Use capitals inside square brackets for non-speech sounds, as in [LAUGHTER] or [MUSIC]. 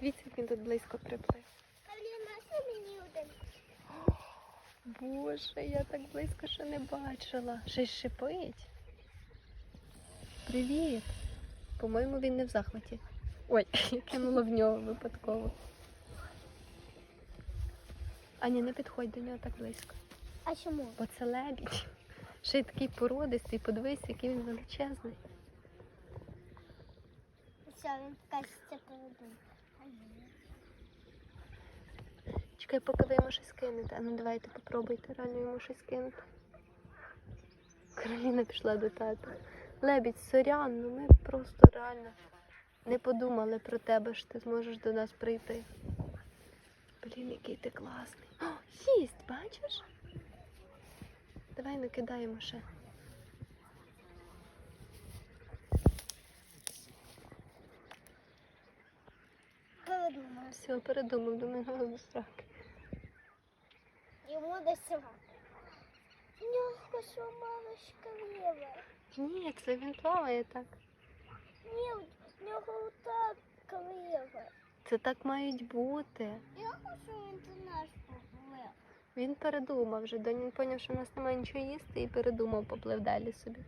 Дивіться, як він тут близько приплив. Боже, я так близько ще не бачила. Щось шипить. Привіт. По-моєму, він не в захваті. Ой, [LAUGHS] я кинула в нього випадково. Аня, не підходь до нього так близько. А чому? Бо це лебідь. Ще й такий породистий, подивись, який він величезний. Все, він качеться передумав. Чекай, поки ви йому щось кинете. А ну давайте попробуйте реально йому щось кинути. Кароліна пішла до тата. Лебідь, сорян, ну ми просто реально не подумали про тебе, що ти зможеш до нас прийти. Блін, який ти класний. О, їсть, бачиш? Давай накидаємо ще. Передумав. Все, передумав, думаю, ну сраки. Йому досягати. В нього сломала шкалева. Ні, це він плаває так. Ні, в нього так клева. Це так мають бути. Я хочу він до нас поплив. Він передумав вже, він поняв, що в нас немає нічого їсти і передумав поплив далі собі.